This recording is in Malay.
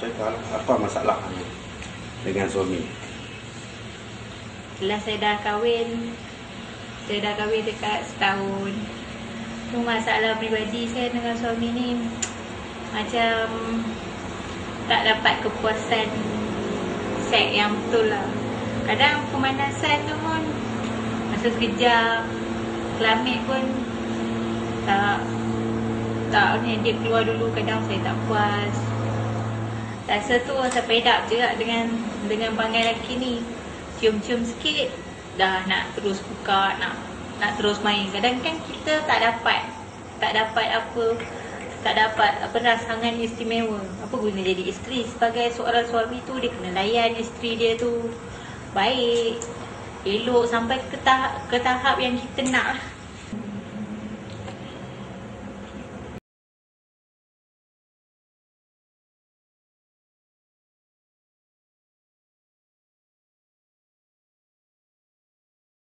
lah. apa masalah dengan suami. Setelah saya dah kahwin Saya dah kahwin dekat setahun Tu masalah peribadi saya dengan suami ni Macam Tak dapat kepuasan Seks yang betul lah Kadang pemanasan tu pun Masa sekejap Kelamit pun Tak Tak ni dia keluar dulu Kadang saya tak puas Rasa tu rasa pedap juga dengan dengan panggil lelaki ni. Cium-cium sikit dah nak terus buka nak nak terus main. Kadang kan kita tak dapat tak dapat apa tak dapat apa rasangan istimewa. Apa guna jadi isteri? Sebagai seorang suami tu dia kena layan isteri dia tu baik elok sampai ke tahap, ke tahap yang kita nak lah